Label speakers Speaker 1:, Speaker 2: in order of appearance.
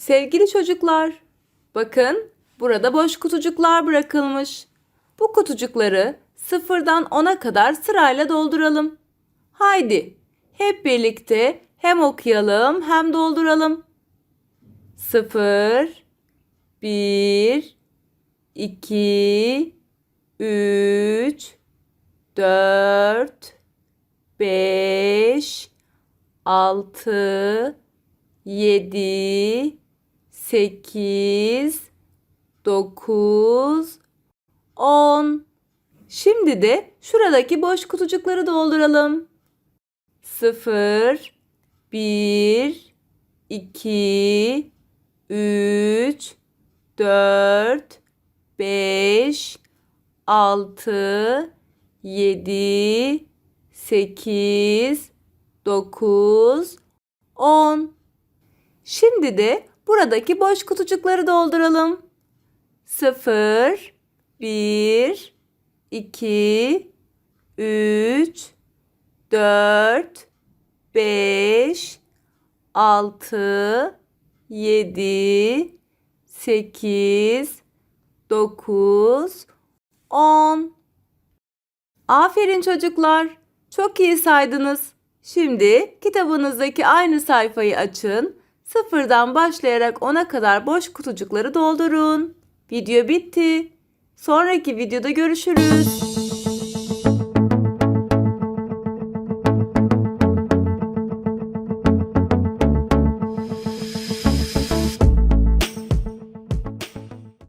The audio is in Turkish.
Speaker 1: Sevgili çocuklar, bakın burada boş kutucuklar bırakılmış. Bu kutucukları sıfırdan 10'a kadar sırayla dolduralım. Haydi hep birlikte hem okuyalım hem dolduralım. 0 1 2 3 4 5 6 7 8 9 10 Şimdi de şuradaki boş kutucukları dolduralım. 0 1 2 3 4 5 6 7 8 9 10 Şimdi de buradaki boş kutucukları dolduralım. 0 1 2 3 4 5 6 7 8 9 10 Aferin çocuklar. Çok iyi saydınız. Şimdi kitabınızdaki aynı sayfayı açın. Sıfırdan başlayarak 10'a kadar boş kutucukları doldurun. Video bitti. Sonraki videoda görüşürüz.